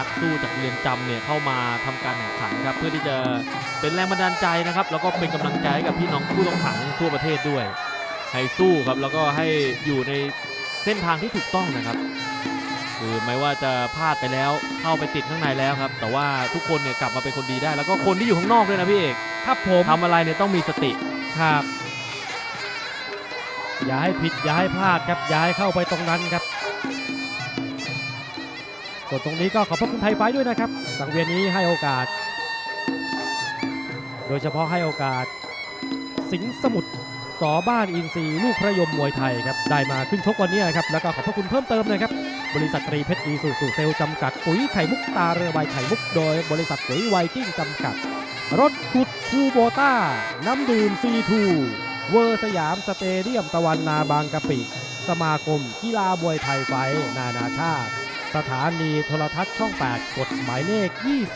นักสู้จากเรือนจำเนี่ยเข้ามาทำการแข่งขันครับเพื่อที่จะเป็นแรงบันดาลใจนะครับ แล้วก็เป็นกำลังใจให้กับพี่น้องผู้ต้องขังทั่วประเทศด้วย ให้สู้ครับแล้วก็ให้อยู่ในเส้นทางที่ถูกต้องนะครับคือไม่ว่าจะพลาดไปแล้วเข้าไปติดข้างในแล้วครับ แต่ว่าทุกคนเนี่ยกลับมาเป็นคนดีได้ แล้วก็คนที่อยู่ข้างนอกด้วยนะพี่เอกครับผมทำอะไรเนี่ยต้องมีสติครับอย่าให้ผิดอย่าให้พลาดครับอย่าให้เข้าไปตรงนั้นครับ ส่วนตรงนี้ก็ขอบพระคุณไทยไฟด้วยนะครับ สังเวียนนี้ให้โอกาส โดยเฉพาะให้โอกาส สิงห์สมุทรสอบ้านอินทรีลูกพระยมมวยไทยครับได้มาขึ้นชกวันนี้นะครับแล้วก็ขอบพระคุณเพิ่มเติมนะครับบริษัทตรีเพชรอีสูสูเซลจำกัดปุ๋ยไข่มุกตาเรือใบไข่มุกโดย บริษัทปุ๋ยไวกิ้งจำกัด รถขุดคูโบต้า น้ำดื่มซีทูเวอร์สยามสเตเดียมตะวันนาบางกะปิ สมาคมกีฬามวยไทยไฟนานาชาติ สถานีโทรทัศน์ช่อง 8 กฎหมายเลข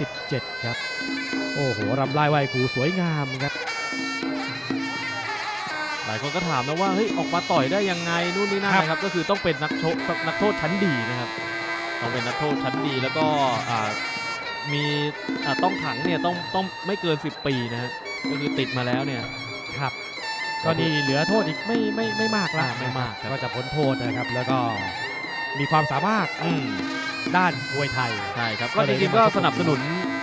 27 ครับ โอ้โหรำลายไหวครูสวยงามครับ หลายคนก็ถามนะว่าเฮ้ยออกมาต่อยได้ยังไงนู่นนี่นั่นครับนะครับ ก็คือต้องเป็นนักโชกนักโทษชั้นดีนะครับ ต้องเป็นนักโทษชั้นดีแล้วก็อ่ามีอ่าต้องขังเนี่ยต้องต้องไม่เกิน 10 ปีนะฮะก็คือติดมาแล้วเนี่ยครับก็นี่เหลือโทษอีกไม่ไม่ไม่มากละอ่าไม่มากครับก็จะพ้นโทษนะครับแล้วก็ มีความสามารถอืมด้านมวยไทย ใช่ครับก็ก็เลจยริงๆได้ก็มาชก สนับสนุน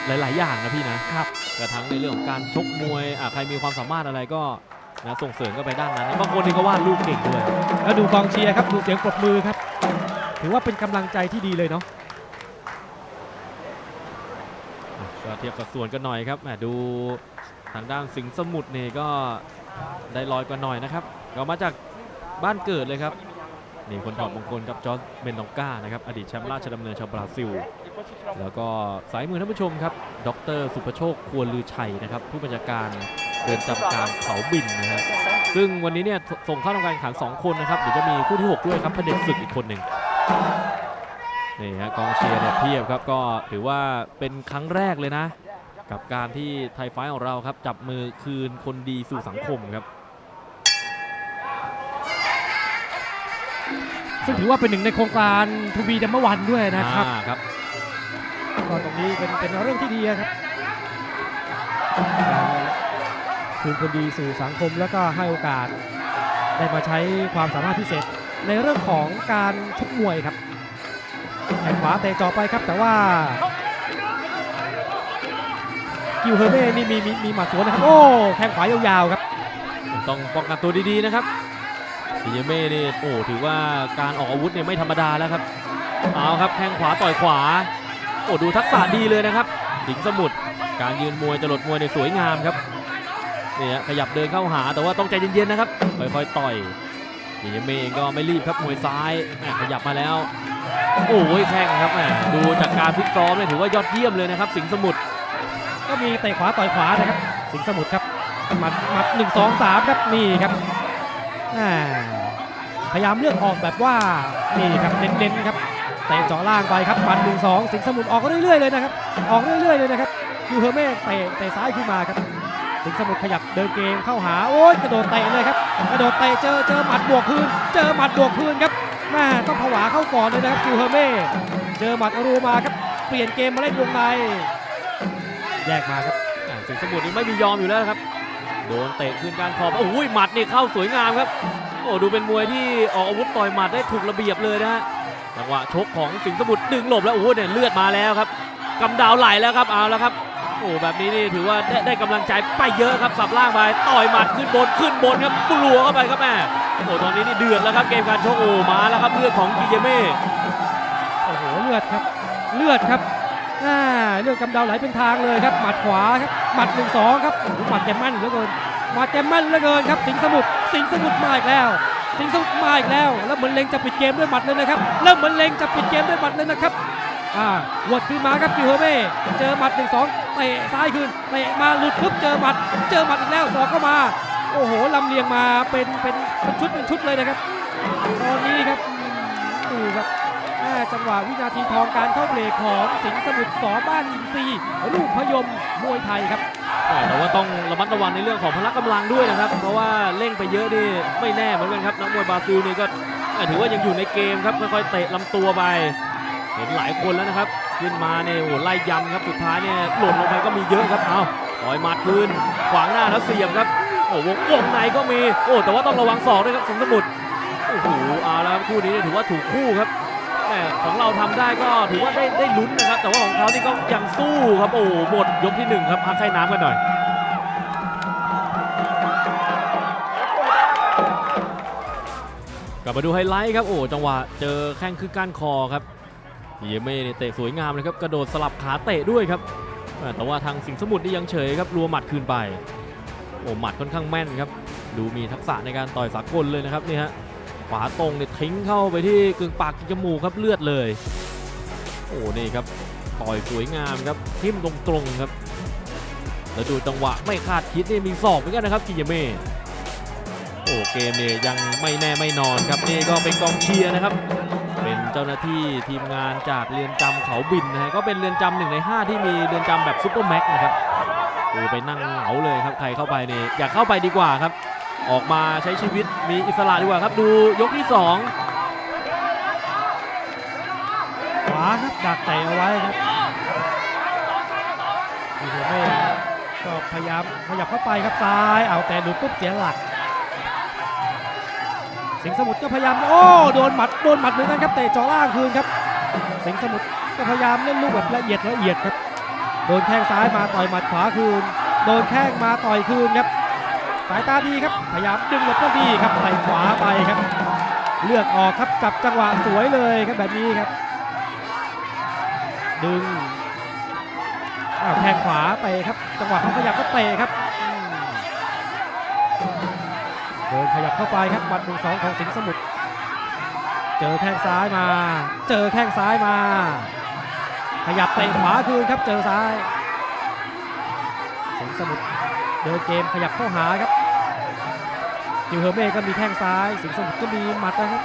หลาย ๆ อย่างนะพี่นะครับ กระทั้งในเรื่องของการชกมวยอ่าใครมีความสามารถอะไรก็นะส่งเสริมก็ไปด้านนั้นนะบางคนนี่ก็วาดรูปเก่งด้วยแล้วดูกองเชียร์ครับ ดูเสียงปรบมือครับ ถือว่าเป็นกำลังใจที่ดีเลยเนาะก็เทียบสัดส่วนกันหน่อยครับแหมดูทางด้านสิงห์สมุทรเนี่ยก็ได้ลอยกว่าหน่อยนะครับก็มาจากบ้านเกิดเลยครับ นี่คนถอดมงคลครับจอร์จเมนดองก้านะครับอดีตแชมป์ราชดำเนินชาวบราซิล แล้วก็สายมือท่านผู้ชมครับ ดรสุประโชคควรลือชัยนะครับผู้บัญชาการเรือนจำกลางเขาบินนะฮะซึ่งวันนี้เนี่ยส่งเข้าทำการแข่งขัน2คนนะครับเดี๋ยวจะมีคู่ที่ 6 ด้วยครับพระเด็จศึกอีกคนหนึ่งนี่ฮะกองเชียร์เนี่ยเพียบครับก็ถือว่าเป็นครั้งแรกเลยนะ กับการที่ไทยไฟของเราครับจับมือคืนคนดีสู่สังคมครับ ซึ่งถือว่าเป็นหนึ่งในโครงการทูบีดัมเบอร์วันด้วยนะครับอ่าครับก็ตรงนี้เป็นเป็นเรื่องที่ดีอะครับการคืนคนดีสู่สังคมแล้วก็ให้โอกาสได้มาใช้ความสามารถพิเศษในเรื่องของการชกมวยครับแข้งขวาเตะเจ่อไปครับ แต่ว่ากิวเฮอร์เม่นี่มีมีมีหมัดสวนนะครับ โอ้แข้งขวายาวๆครับ ต้องป้องกันตัวดีๆนะครับ ดิเยเม่นี่โอ้ถือว่าการออกอาวุธเนี่ยไม่ธรรมดาแล้วครับเอาครับแข้งขวาต่อยขวาโอ้ดูทักษะดีเลยนะครับสิงห์สมุทรการยืนมวยจรดมวยในยสวยงามครับนี่ฮะขยับเดินเข้าหาแต่ว่าต้องใจเย็นๆนะครับค่อยๆต่อยดิเยเม่เองก็ไม่รีบครับมวยซ้ายขยับมาแล้วโอ้ยแข้งครับแหมดูจากการฟิตซ้อมเนี่ยถือว่ายอดเยี่ยมเลยนะครับ สิงห์สมุทรก็มีเตะขวาต่อยขวานะครับ สิงห์สมุทรครับหมัดหมัดหนึ่งสองสามครับนี่ครับ พยายามเลือกออกแบบว่านี่ครับเน้นๆครับเตะเจาะล่างไปครับหมัดหนึ่งสองสิงสมุทรออกเรื่อยๆเลยนะครับออกเรื่อยๆเลยนะครับยูเฮอร์เม่เตะเตะซ้ายขึ้นมาครับสิงสมุทรขยับเดินเกมเข้าหาโอ้ยกระโดดเตะเลยครับกระโดดเตะเจอเจอหมัดบวกคืน เจอหมัดบวกคืนครับแม่ต้องผวาเข้าก่อนเลยนะครับยูเฮอร์เม่เจอหมัดอรูมาครับเปลี่ยนเกมมาเล่นวงในแยกมาครับสิงสมุทรนี่ไม่มียอมอยู่แล้วครับ โดนเตะขึ้นการขอบโอ้ยหมัดนี่เข้าสวยงามครับ โอ้ดูเป็นมวยที่ออกอาวุธต่อยหมัดได้ถูกระเบียบเลยนะฮะจังหวะชกของสิงห์สมุทรดึงหลบแล้วโอ้โหเนี่ยเลือดมาแล้วครับกำดาวไหลแล้วครับเอาแล้วครับโอ้แบบนี้นี่ถือว่าได้ได้กำลังใจไปเยอะครับสับล่างไปต่อยหมัดขึ้นบนขึ้นบนครับปลัวเข้าไปครับแม่โอ้ตอนนี้นี่เดือดแล้วครับเกมการชกโอ้มาแล้วครับเลือดของกิเยเม่โอ้โหเลือดครับ เลือดครับ อ่าเลือดกำเดาไหลเป็นทางเลยครับ หมัดขวาครับหมัดหนึ่งสองครับหมัดแกมมั่นเหลือเกินหมัดแกมมั่นเหลือเกินครับ สิงสมุทรสิงสมุทรมาอีกแล้ว สิงสมุทรมาอีกแล้ว แล้วเหมือนเล็งจะปิดเกมด้วยหมัดเลยนะครับเริ่มเหมือนเล็งจะปิดเกมด้วยหมัดเลยนะครับอ่าหวดขึ้นมาครับกิวเฮอร์เม่เจอหมัดหนึ่งสองเตะซ้ายคืนเตะมาหลุดปุ๊บเจอหมัด เจอหมัดอีกแล้วสอกเข้ามาโอ้โหลำเลียงมาเป็นเป็นเป็นชุดเป็นชุดเลยนะครับ ตอนนี้ครับอืมดูครับ จังหวะวินาทีทองการเข้าเบรกของสิงห์สมุทรสอบ้านอินทรีลูกพยมมวยไทยครับแต่ว่าต้องระมัดระวังในเรื่องของพละกำลังด้วยนะครับ เพราะว่าเร่งไปเยอะนี่ไม่แน่เหมือนกันครับนักมวยบราซิลนี่ก็ถือว่ายังอยู่ในเกมครับค่อยๆเตะลำตัวไป เห็นหลายคนแล้วนะครับ ขึ้นมาเนี่ยโอ้โหไล่ยำครับสุดท้ายเนี่ยหล่นลงไปก็มีเยอะครับเอาต่อยมัดคืนขวางหน้าแล้วเสียบครับโอ้วงวงในก็มีโอ้แต่ว่าต้องระวังศอกด้วยครับสิงสมุทรโอ้โหเอาแล้วคู่นี้ถือว่าถูกคู่ครับ แต่ของเราทำได้ก็ถือว่าได้ได้ลุ้นนะครับ แต่ว่าของเขานี่ก็ยังสู้ครับโอ้หมดยกที่หนึ่งครับพักให้น้ำกันหน่อยกลับมาดูไฮไลท์ครับโอ้จังหวะเจอแข้งคือก้านคอครับเยเม่เนี่ยเตะสวยงามเลยครับกระโดดสลับขาเตะด้วยครับแต่ว่าทางสิงสมุทรนี่ยังเฉยครับรัวหมัดคืนไปโอ้หมัดค่อนข้างแม่นครับ ดูมีทักษะในการต่อยสากลเลยนะครับนี่ฮะ ขวาตรงเนี่ยทิ้งเข้าไปที่กึ่งปากกึ่งจมูกครับเลือดเลย โอ้นี่ครับต่อยสวยงามครับทิ่มตรงๆครับ แล้วดูจังหวะไม่คาดคิดนี่มีศอกเหมือนกันนะครับกิยเม่โอ้เกมเนี่ยยังไม่แน่ไม่นอนครับนี่ก็เป็นกองเชียร์นะครับ เป็นเจ้าหน้าที่ทีมงานจากเรือนจำเขาบินนะฮะก็เป็นเรือนจำหนึ่งใน 5 ที่มีเรือนจำแบบซุปเปอร์แม็กนะครับโอ้ไปนั่งเหงาเลยครับใครเข้าไปนี่อยากเข้าไปดีกว่าครับ ออกมาใช้ชีวิต มีอิสระดีกว่าครับดูยกที่ขวาครับดักเตะเอาไว้ครับทีโฮเม่ก็พยายามขยับเข้าไปครับซ้าย เอาแต่หลุดปุ๊บเสียหลัก สิงสมุทรก็พยายามโอ้โดนหมัดโดนหมัดเหมือนกันครับเตะจาะล่างคืนครับ สิงสมุทรก็พยายามเล่นลูกแบบละเอียดละเอียดครับ โดนแข้งซ้ายมาต่อยหมัดขวาคืน โดนแข้งมาต่อยคืนครับ สายตาดีครับ พยายามดึงหลบก็ดีครับใส่ขวาไปครับ เลือกออกครับจับจังหวะสวยเลยครับแบบนี้ครับ ดึงอ้าวแทงขวาเตะครับ จังหวะเขาขยับก็เตะครับเดินขยับเข้าไปครับบัตรหนึ่งสองของสิงห์สมุทรเจอแข้งซ้ายมา เจอแข้งซ้ายมา ขยับเตะขวาคืนครับเจอซ้ายสิงห์สมุทร เดินเกมขยับเข้าหาครับจิวเฮอร์เม่ก็มีแข้งซ้ายสิงสมุทรก็มีหมัดนะครับ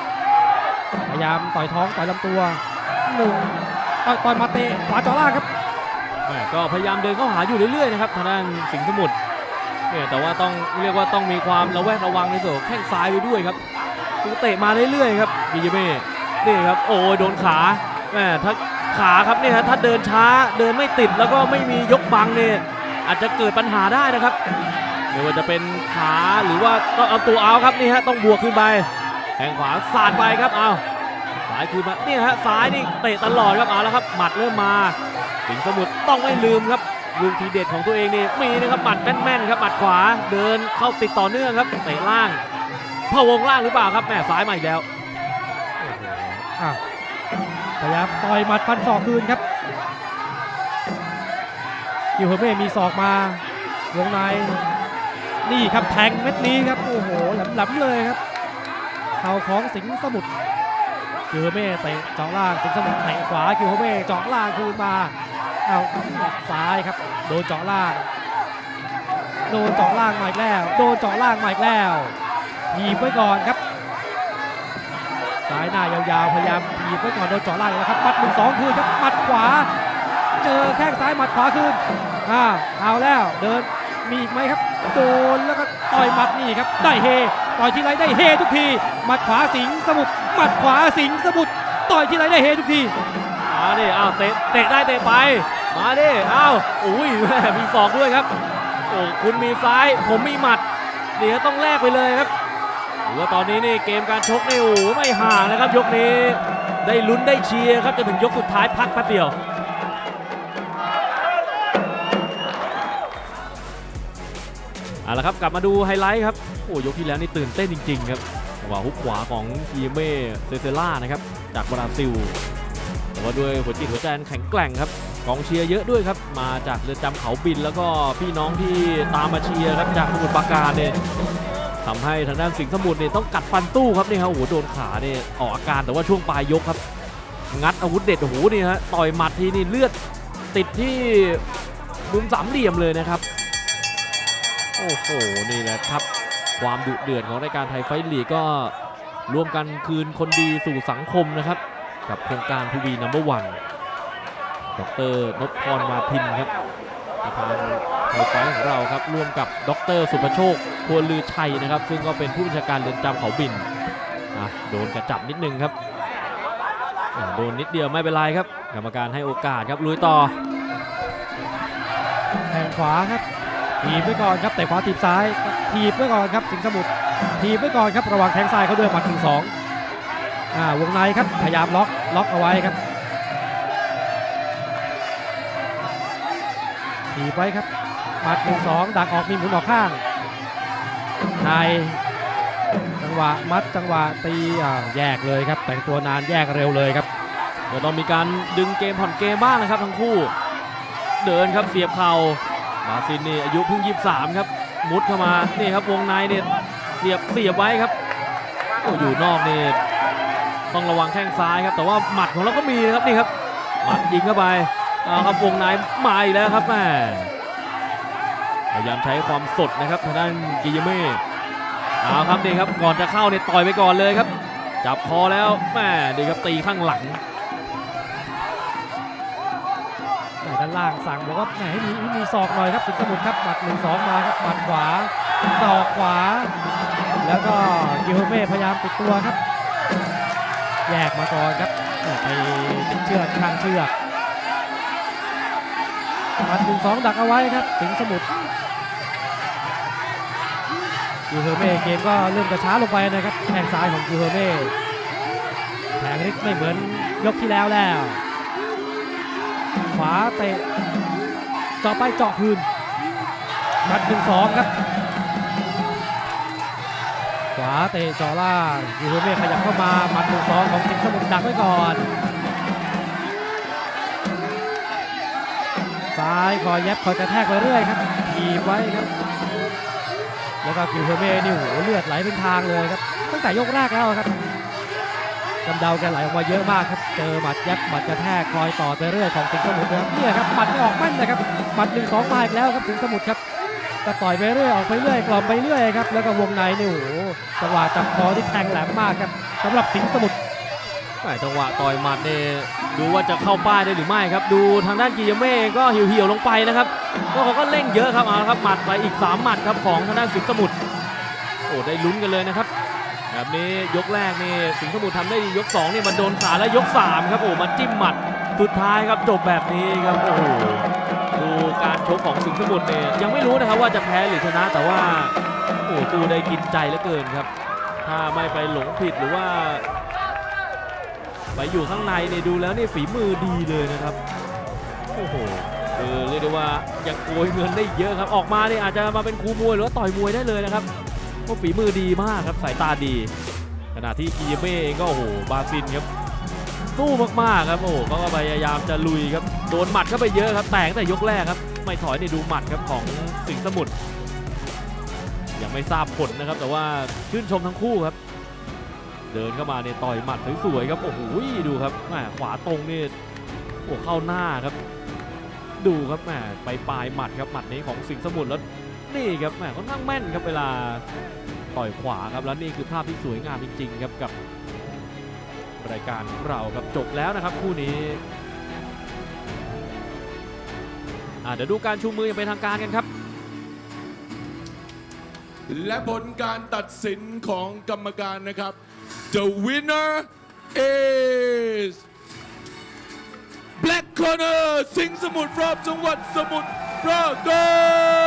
พยายามต่อยท้องต่อยลำตัวหนึ่งต่อยต่อยมาเตะขวาจ่อล่างครับแม่ก็พยายามเดินเข้าหาอยู่เรื่อยๆนะครับทางด้านสิงห์สมุทรเนี่ยแต่ว่าต้องเรียกว่าต้องมีความระแวดระวังในส่วนแข้งซ้ายไปด้วยครับคือเตะมาเรื่อยๆครับกิเยเม่นี่ครับโอ้ยโดนขาแม่ถ้าขาครับเนี่ยฮะถ้าเดินช้าเดินไม่ติดแล้วก็ไม่มียกบังเนี่ย อาจจะเกิดปัญหาได้นะครับไม่ว่าจะเป็นขาหรือว่าต้องเอาตัวเอาครับนี่ฮะต้องบวกขึ้นไปแข้งขวาสาดไปครับเอาซ้ายคืนมาเนี่ยฮะซ้ายนี่เตะตลอดครับเอาแล้วครับหมัดเริ่มมาสิงสมุทรต้องไม่ลืมครับลูกทีเด็ดของตัวเองนี่มีนะครับหมัดแม่นๆครับหมัดขวาเดินเข้าติดต่อเนื่องครับเตะล่างพะวงล่างหรือเปล่าครับแม่ซ้ายมาอีกแล้วพยายามต่อยหมัดฟันศอกคืนครับ จิวเฮอร์เม่มีศอกมาวงในนี่ครับแทงเม็ดนี้ครับโอ้โหแหลมๆเลยครับเข่าของสิงห์สมุทรจิวเฮเม่เตะเจาะล่างสิงห์สมุทรเตะขวาจิวเฮเม่เจาะล่างคืนมาเอาซ้ายครับโดนเจาะล่างโดนเจาะล่างมาอีกแล้วโดนเจาะล่างมาอีกแล้วหีบไว้ก่อนครับซ้ายหน้ายาวๆพยายามถีบไว้ก่อนโดนเจาะล่างแล้วครับมัดหนึ่งสองคืนครับมัดขวา เจอแข้งซ้ายหมัดขวาคืนอ่าเอาแล้วเดินมีอีกไหมครับ โดนแล้วก็ต่อยหมัดนี่ครับได้เฮต่อยทีไรได้เฮทุกทีหมัดขวาสิงสมุทรหมัดขวาสิงสมุทรต่อยทีไรได้เฮทุกทีมาดิอ้าวเตะเตะได้เตะไป มาดิอ้าวอุ้ยแม่มีศอกด้วยครับโอ้คุณมีซ้ายผมมีหมัดเดี๋ยวต้องแลกไปเลยครับหรือว่าตอนนี้นี่เกมการชกนี่โอ้ไม่ห่างนะครับ ยกนี้ได้ลุ้นได้เชียร์ครับจนถึงยกสุดท้ายพักแป๊บเดียว เอาละครับกลับมาดูไฮไลท์ครับโอ้ยกที่แล้วนี่ตื่นเต้นจริง ๆ ครับจังหวะฮุกขวาของกีเม่เซเซล่านะครับจากบราซิลแต่ว่าด้วยหัวจิตหัวใจอันแข็งแกร่งครับกองเชียร์เยอะด้วยครับมาจากเรือนจำเขาบินแล้วก็พี่น้องที่ตามมาเชียร์ครับจากสมุทรปราการเนี่ยทำให้ทางด้านสิงห์สมุทรเนี่ยต้องกัดฟันตู้ครับนี่ครับโอ้โหโดนขาเนี่ยออกอาการแต่ว่าช่วงปลายยกครับ งัดอาวุธเด็ดโอ้โหนี่ฮะต่อยหมัดทีนี่เลือดติดที่มุมสามเหลี่ยมเลยนะครับ โอ้โห นี่แหละครับ ความดุเดือดของรายการไทยไฟลีกก็ร่วมกันคืนคนดีสู่สังคมนะครับ กับโครงการทูบีนัมเบอร์วัน ดรนพพรมาทินครับประธานไทยไฟของเราครับ ร่วมกับดรสุภโชคควนลือชัยนะครับ ซึ่งก็เป็นผู้บัญชาการเรือนจำเขาบินอะโดนกระจับนิดนึงครับ โดนนิดเดียวไม่เป็นไรครับ กรรมการให้โอกาสครับลุยต่อแทงขวาครับ ถีบไว้ก่อนครับแต่ขวาถีบซ้ายถีบไว้ก่อนครับสิงห์สมุทรถีบไว้ก่อนครับระหว่างแทงซ้ายเขาด้วยหมัดหนึ่งสองอ่าวงในครับพยายามล็อกล็อกเอาไว้ครับถีบไว้ครับหมัดหนึ่งสองดักออกมีหมุนออกข้างในจังหวะมัดจังหวะตีอ่าแยกเลยครับ แต่งตัวนานแยกเร็วเลยครับก็ต้องมีการดึงเกมผ่อนเกมบ้างนะครับทั้งคู่ เดินครับเสียบเข่า บาซินนี่อายุเพิ่ง 23 ครับ มุดเข้ามา นี่ครับวงในเนี่ยเสียบเสียบไว้ครับโอ้อยู่นอกนี่ต้องระวังแข้งซ้ายครับ แต่ว่าหมัดของเราก็มีนะครับนี่ครับ หมัดยิงเข้าไปเอาครับวงในมาอีกแล้วครับแม่พยายามใช้ความสดนะครับทางด้านกิยเม่เอาครับนี่ครับก่อนจะเข้าเนี่ยต่อยไปก่อนเลยครับ จับคอแล้วแม่ดีครับตีข้างหลัง ล่างสั่งบอกว่าแหมให้มีมีศอกหน่อยครับสิงสมุทรครับหมัดหนึ่งสองมาครับหมัดขวาศอกขวา แล้วก็กิโฮเม่พยายามติดตัวครับ แยกมาก่อนครับไปติดเชือกข้างเชือกหมัดหนึ่งสองดักเอาไว้ครับสิงสมุทรกิโฮเม่เกมก็เริ่มกระช้าลงไปนะครับแข้งซ้ายของกิโฮเม่แผงฤทธิ์ไม่เหมือนยกที่แล้วแล้ว ขวาเตะเจาะไปเจาะคืนมัดหนึ่งสองครับขวาเตะเจาะล่างยูโรเม่ขยับเข้ามาหมัดหนึ่งสองของสิงห์สมุทรดักไว้ก่อนซ้ายคอยแยบคอยกระแทกไปเรื่อยครับถีบไว้ครับ แล้วก็กิวเฮเม่นี่โหเลือดไหลเป็นทางเลยครับตั้งแต่ยกแรกแล้วครับ กำเดาแกไหลออกมาเยอะมากครับ เจอหมัดยับหมัดกระแทกคอยต่อไปเรื่อยของสิงห์สมุทรครับเนี่ยครับหมัดไม่ออกแม่นนะครับหมัดหนึ่งสองมาอีกแล้วครับสิงห์สมุทรครับก็ต่อยไปเรื่อยออกไปเรื่อยกล่อมไปเรื่อยครับแล้วก็วงในนี่โอ้โหจังหวะจับคอที่แทงแหลมมากครับสำหรับสิงห์สมุทรจังหวะต่อยหมัดเนี่ยดูว่าจะเข้าป้ายได้หรือไม่ครับ ดูทางด้านกิยเม่ก็เหี่ยวๆลงไปนะครับก็เขาก็เร่งเยอะครับเอาละครับหมัดไปอีก3หมัดครับของทางด้านสิงห์สมุทรโอ้ได้ลุ้นกันเลยนะครับ แบบนี้ยกแรกนี่สิงห์สมุทรทำได้ดียก2นี่มันโดนขาแล้วยก3ครับโอ้มาจิ้มหมัดสุดท้ายครับจบแบบนี้ครับโอ้โหดูการชกของสิงห์สมุทรเนี่ยยังไม่รู้นะครับว่าจะแพ้หรือชนะแต่ว่าโอ้ดูได้กินใจเหลือเกินครับ ถ้าไม่ไปหลงผิดหรือว่าไปอยู่ข้างในเนี่ยดูแล้วนี่ฝีมือดีเลยนะครับโอ้โหคือเรียกได้ว่ายังโกยเงินได้เยอะครับออกมาเนี่ยอาจจะมาเป็นครูมวยหรือว่าต่อยมวยได้เลยนะครับ เพราฝีมือดีมากครับสายตาดี ขณะที่กีเม่เองก็โอ้โหบาซินครับสู้มากๆครับโอ้เขาก็พยายามจะลุยครับโดนหมัดเข้าไปเยอะครับแต่งแต่ยกแรกครับ ไม่ถอยนี่ดูหมัดครับของสิงสมุทรยังไม่ทราบผลนะครับ แต่ว่าชื่นชมทั้งคู่ครับ เดินเข้ามาเนี่ยต่อยหมัดสวยๆครับโอ้โหดูครับแหมขวาตรงนี่โอ้เข้าหน้าครับ ดูครับแหมไปปลายหมัดครับหมัดนี้ของสิงสมุทรแล้ว นี่ครับแหมค่อนข้างแม่นครับเวลาต่อยขวาครับแล้วนี่คือภาพที่สวยงามจริง ๆ ครับกับรายการของเราครับจบแล้วนะครับคู่นี้เดี๋ยวดูการชูมืออย่างเป็นทางการกันครับ และผลการตัดสินของกรรมการนะครับ The winner is Black Corner สิงสมุทรรอมจังหวัดสมุทรปราการ